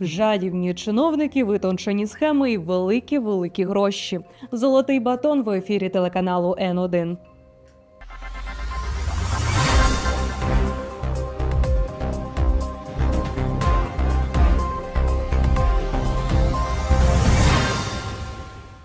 Жадібні чиновники, витончені схеми і великі великі гроші. Золотий батон в ефірі телеканалу Н1.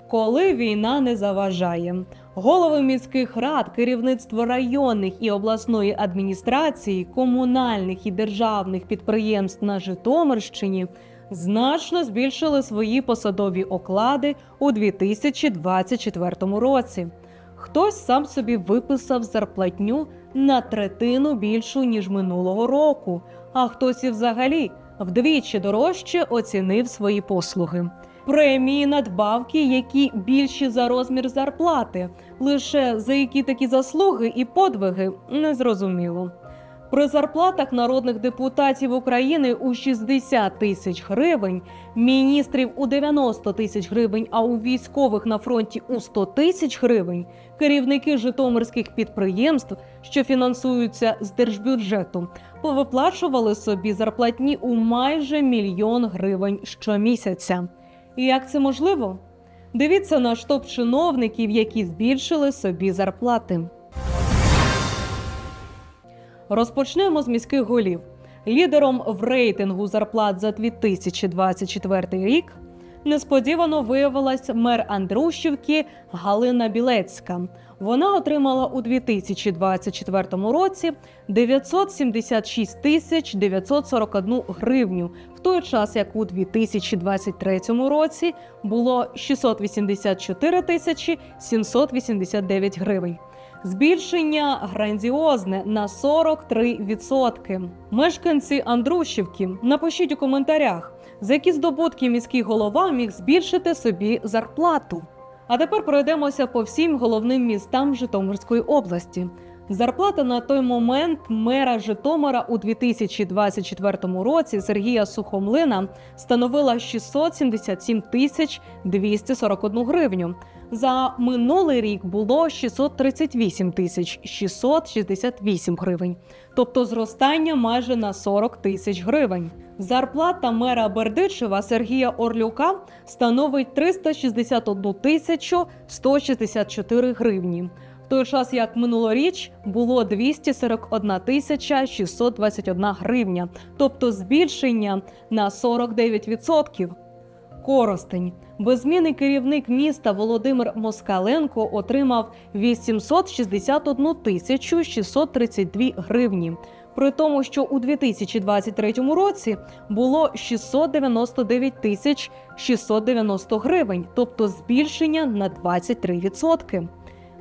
Коли війна не заважає, голови міських рад, керівництво районних і обласної адміністрації, комунальних і державних підприємств на Житомирщині значно збільшили свої посадові оклади у 2024 році. Хтось сам собі виписав зарплатню на третину більшу ніж минулого року, а хтось і взагалі вдвічі дорожче оцінив свої послуги. Премії надбавки, які більші за розмір зарплати, лише за які такі заслуги і подвиги незрозуміло. При зарплатах народних депутатів України у 60 тисяч гривень, міністрів у 90 тисяч гривень, а у військових на фронті у 100 тисяч гривень, керівники житомирських підприємств, що фінансуються з держбюджету, повиплачували собі зарплатні у майже мільйон гривень щомісяця. І як це можливо? Дивіться на штоп чиновників, які збільшили собі зарплати. Розпочнемо з міських голів. Лідером в рейтингу зарплат за 2024 рік несподівано виявилась мер Андрушівки Галина Білецька. Вона отримала у 2024 році 976 тисяч 941 гривню, в той час як у 2023 році було 684 тисячі 789 гривень. Збільшення грандіозне на 43%. Мешканці Андрушівки, напишіть у коментарях, за які здобутки міський голова міг збільшити собі зарплату. А тепер пройдемося по всім головним містам Житомирської області. Зарплата на той момент мера Житомира у 2024 році Сергія Сухомлина становила 677 тисяч 241 гривню. За минулий рік було 638 тисяч 668 гривень, тобто зростання майже на 40 тисяч гривень. Зарплата мера Бердичева Сергія Орлюка становить 361 тисячу 164 гривні. В той час як минулоріч було 241 тисяча 621 гривня, тобто збільшення на 49%. Коростень. Беззмінний керівник міста Володимир Москаленко отримав 861 тисячу 632 гривні. При тому, що у 2023 році було 699 тисяч 690 гривень, тобто збільшення на 23%.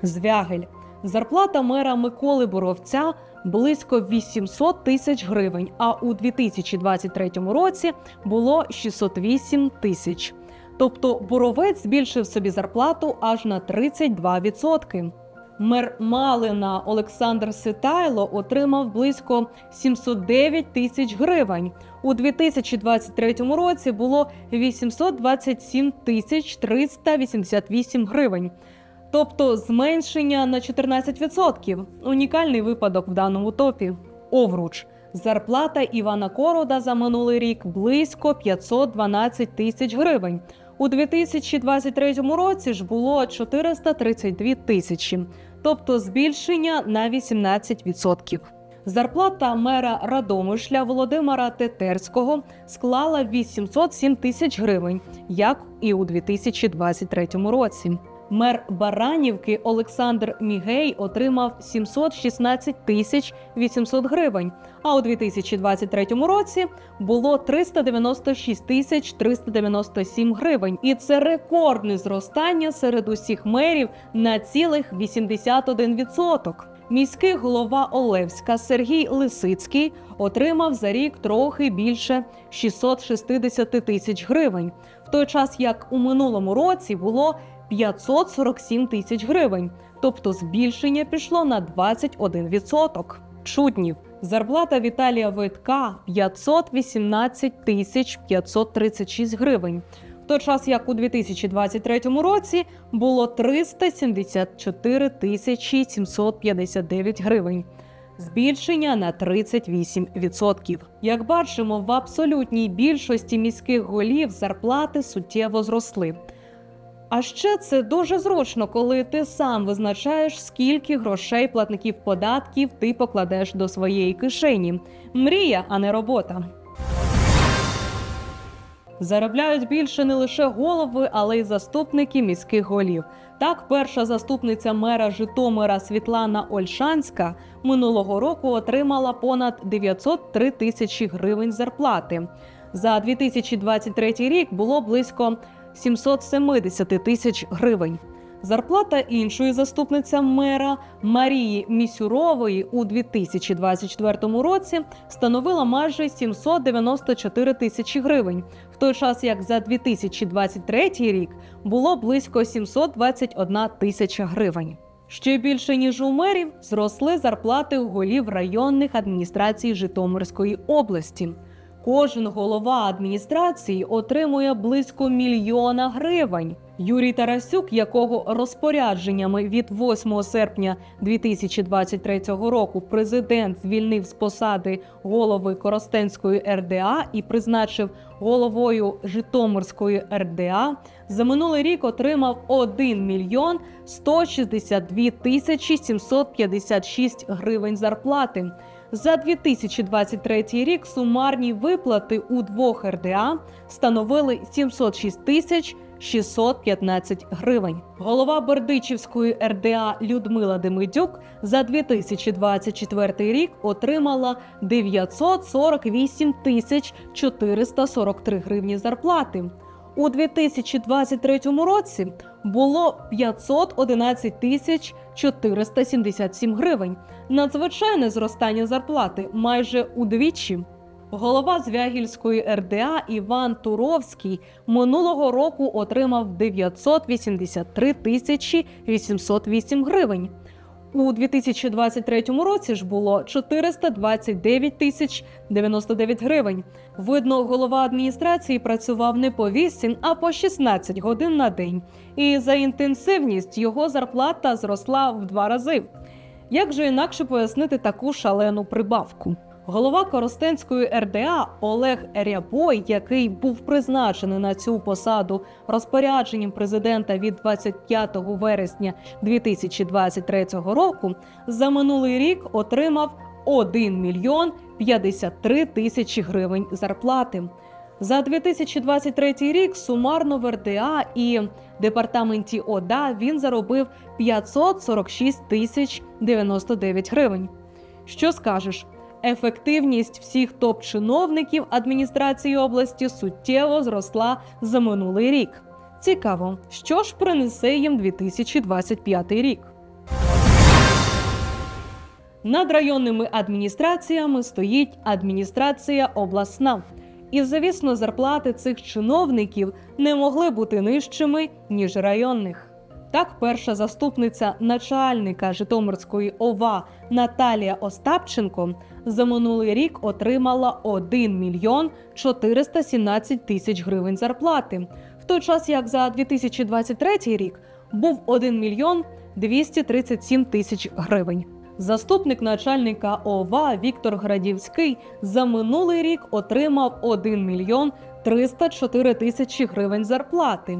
Звягель. Зарплата мера Миколи Боровця близько 800 тисяч гривень, а у 2023 році було 608 тисяч. Тобто Боровець збільшив собі зарплату аж на 32%. Мер Малина Олександр Ситайло отримав близько 709 тисяч гривень. У 2023 році було 827 тисяч 388 гривень. Тобто зменшення на 14%. Унікальний випадок в даному топі. Овруч. Зарплата Івана Корода за минулий рік близько 512 тисяч гривень. У 2023 році ж було 432 тисячі, тобто збільшення на 18%. Зарплата мера Радомишля Володимира Тетерського склала 807 тисяч гривень, як і у 2023 році. Мер Баранівки Олександр Мігей отримав 716 тисяч 800 гривень. А у 2023 році було 396 тисяч 397 гривень. І це рекордне зростання серед усіх мерів на цілих 81%. Міський голова Олевська Сергій Лисицький отримав за рік трохи більше 660 тисяч гривень, в той час як у минулому році було 547 тисяч гривень, тобто збільшення пішло на 21%. Чуднів. Зарплата Віталія Войтка 518 тисяч 536 гривень. Той час як у 2023 році було 374 тисячі 759 гривень. збільшення на 38%. Як бачимо, в абсолютній більшості міських голів зарплати суттєво зросли. А ще це дуже зручно, коли ти сам визначаєш, скільки грошей платників податків ти покладеш до своєї кишені. Мрія, а не робота. Заробляють більше не лише голови, але й заступники міських голів. Так, перша заступниця мера Житомира Світлана Ольшанська минулого року отримала понад 903 тисячі гривень зарплати. За 2023 рік було близько 770 тисяч гривень. Зарплата іншої заступниці мера Марії Місюрової у 2024 році становила майже 794 тисячі гривень, в той час як за 2023 рік було близько 721 тисяча гривень. Ще більше ніж у мерів зросли зарплати голів районних адміністрацій Житомирської області. Кожен голова адміністрації отримує близько мільйона гривень. Юрій Тарасюк, якого розпорядженнями від 8 серпня 2023 року президент звільнив з посади голови Коростенської РДА і призначив головою Житомирської РДА, за минулий рік отримав 1 мільйон 162 тисячі 756 гривень зарплати. За 2023 рік сумарні виплати у двох РДА становили 706 тисяч 615 гривень. Голова Бердичівської РДА Людмила Демидюк за 2024 рік отримала 948 тисяч 443 гривні зарплати. У 2023 році було 511 тисяч 477 гривень. Надзвичайне зростання зарплати майже удвічі. Голова Звягільської РДА Іван Туровський минулого року отримав 983 тисячі 808 гривень. У 2023 році ж було 429 тисяч 99 гривень. Видно, голова адміністрації працював не по 8, а по 16 годин на день. І за інтенсивність його зарплата зросла в два рази. Як же інакше пояснити таку шалену прибавку? Голова Коростенської РДА Олег Рябой, який був призначений на цю посаду розпорядженням президента від 25 вересня 2023 року, за минулий рік отримав 1 мільйон 53 тисячі гривень зарплати. За 2023 рік сумарно в РДА і департаменті ОДА він заробив 546 тисяч 99 гривень. Що скажеш? Ефективність всіх топ-чиновників адміністрації області суттєво зросла за минулий рік. Цікаво, що ж принесе їм 2025 рік. Над районними адміністраціями стоїть адміністрація обласна. І, звісно, зарплати цих чиновників не могли бути нижчими ніж районних. Так, перша заступниця начальника Житомирської ОВА Наталія Остапченко за минулий рік отримала 1 мільйон 417 тисяч гривень зарплати, в той час як за 2023 рік був 1 мільйон 237 тисяч гривень. Заступник начальника ОВА Віктор Градівський за минулий рік отримав 1 мільйон 304 тисячі гривень зарплати.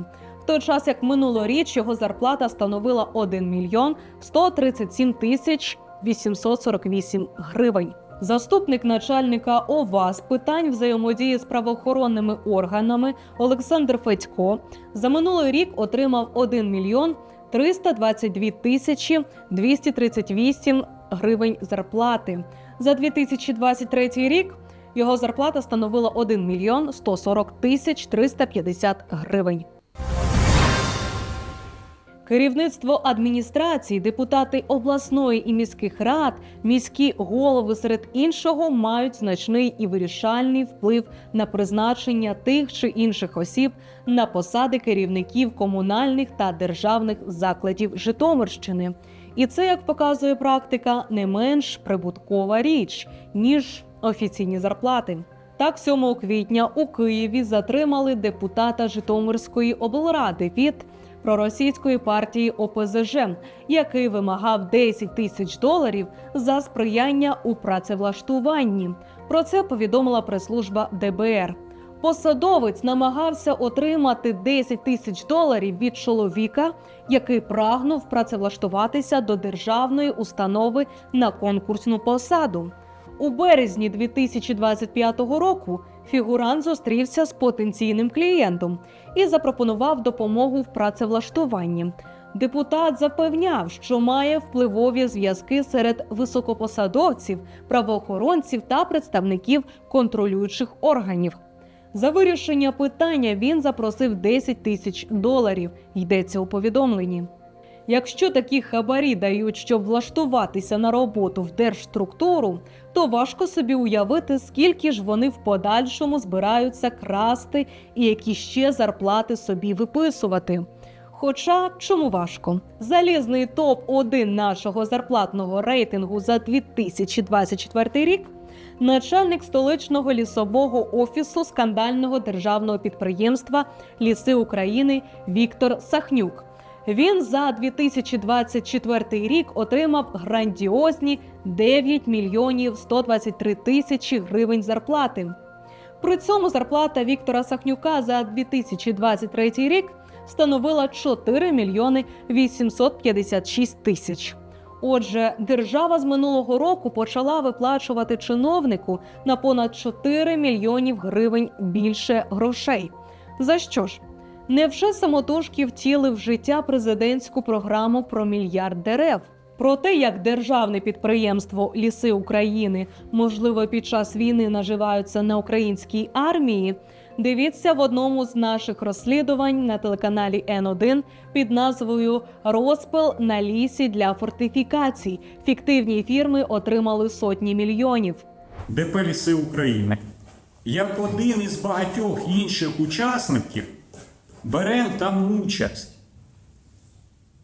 Той час як минулоріч його зарплата становила 1 мільйон 137 тисяч 848 гривень. Заступник начальника ОВА з питань взаємодії з правоохоронними органами Олександр Федько за минулий рік отримав 1 мільйон 322 тисячі 238 гривень зарплати. За 2023 рік його зарплата становила 1 мільйон 140 тисяч 350 гривень. Керівництво адміністрації, депутати обласної і міських рад, міські голови серед іншого мають значний і вирішальний вплив на призначення тих чи інших осіб на посади керівників комунальних та державних закладів Житомирщини. І це, як показує практика, не менш прибуткова річ ніж офіційні зарплати. Так, 7 квітня у Києві затримали депутата Житомирської облради від проросійської партії ОПЗЖ, який вимагав 10 тисяч доларів за сприяння у працевлаштуванні. Про це повідомила прес-служба ДБР. Посадовець намагався отримати 10 тисяч доларів від чоловіка, який прагнув працевлаштуватися до державної установи на конкурсну посаду. У березні 2025 року фігурант зустрівся з потенційним клієнтом і запропонував допомогу в працевлаштуванні. Депутат запевняв, що має впливові зв'язки серед високопосадовців, правоохоронців та представників контролюючих органів. За вирішення питання він запросив 10 тисяч доларів. Йдеться у повідомленні. Якщо такі хабарі дають, щоб влаштуватися на роботу в держструктуру, то важко собі уявити, скільки ж вони в подальшому збираються красти і які ще зарплати собі виписувати. Хоча чому важко? Залізний топ 1 нашого зарплатного рейтингу за 2024 рік начальник столичного лісового офісу скандального державного підприємства Ліси України Віктор Сахнюк. Він за 2024 рік отримав грандіозні 9 мільйонів 123 тисячі гривень зарплати. При цьому зарплата Віктора Сахнюка за 2023 рік становила 4 мільйони 856 тисяч. Отже, держава з минулого року почала виплачувати чиновнику на понад 4 мільйонів гривень більше грошей. За що ж? Невже самотужки втілив в життя президентську програму про мільярд дерев? Про те, як державне підприємство Ліси України можливо під час війни наживаються на українській армії. Дивіться в одному з наших розслідувань на телеканалі Н1 під назвою Розпил на лісі для фортифікацій. Фіктивні фірми отримали сотні мільйонів. ДП «Ліси України. Як один із багатьох інших учасників беремо там участь.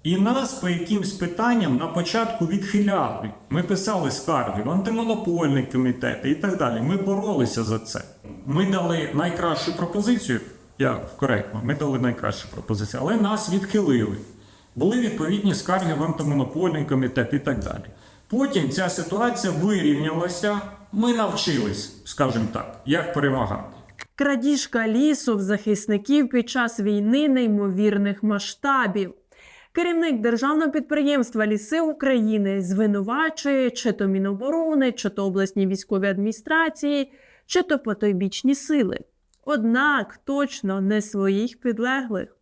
І нас по якимсь питанням на початку відхиляли. Ми писали скарги в антимонопольний комітет і так далі. Ми боролися за це. Ми дали найкращу пропозицію. Я коректно, ми дали найкращу пропозицію, але нас відхилили. Були відповідні скарги в антимонопольний комітет і так далі. Потім ця ситуація вирівнялася. Ми навчились, скажімо так, як перемагати. Крадіжка лісу в захисників під час війни неймовірних масштабів. Керівник державного підприємства Ліси України звинувачує чи то Міноборони, чи то обласні військові адміністрації, чи то потойбічні сили. Однак точно не своїх підлеглих.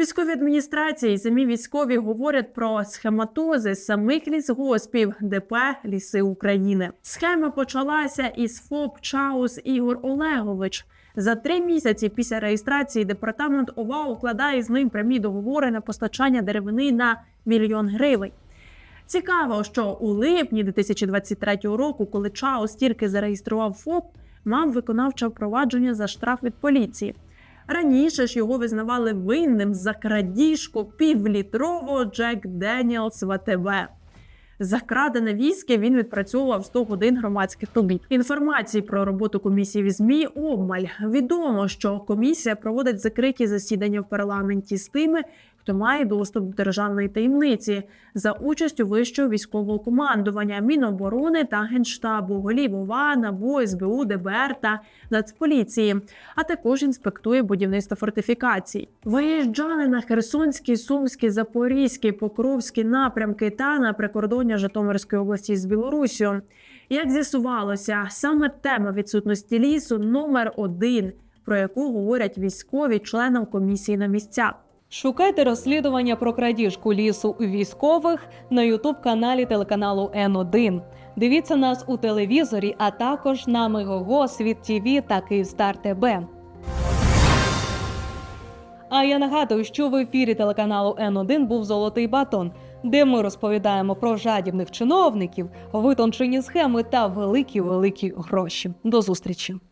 Військові адміністрації і самі військові говорять про схематози самих лісгоспів ДП Ліси України. Схема почалася із ФОП Чаус Ігор Олегович. За три місяці після реєстрації департамент ОВА укладає з ним прямі договори на постачання деревини на мільйон гривень. Цікаво, що у липні 2023 року, коли Чаус тільки зареєстрував ФОП, мав виконавче впровадження за штраф від поліції. Раніше ж його визнавали винним за крадіжку півлітрового Джек Деніелс ВТБ. За крадене віскі він відпрацьовував 100 годин громадських робіт. Інформації про роботу комісії в ЗМІ обмаль. Відомо, що комісія проводить закриті засідання в парламенті з тими, хто має доступ до державної таємниці за участю вищого військового командування, Міноборони та Генштабу, голів ОВА, НАБУ, СБУ, ДБР та Нацполіції, а також інспектує будівництво фортифікацій. Виїжджали на Херсонський, Сумський, Запорізький, Покровський напрямки та на прикордоння Житомирської області з Білоруссю. Як з'ясувалося, саме тема відсутності лісу номер один, про яку говорять військові членам комісії на місцях. Шукайте розслідування про крадіжку лісу у військових на ютуб-каналі телеканалу Н1. Дивіться нас у телевізорі, а також на Мегого, Світ ТВ та Київстар ТБ. А я нагадую, що в ефірі телеканалу Н1 був Золотий батон, де ми розповідаємо про жадібних чиновників, витончені схеми та великі великі гроші. До зустрічі!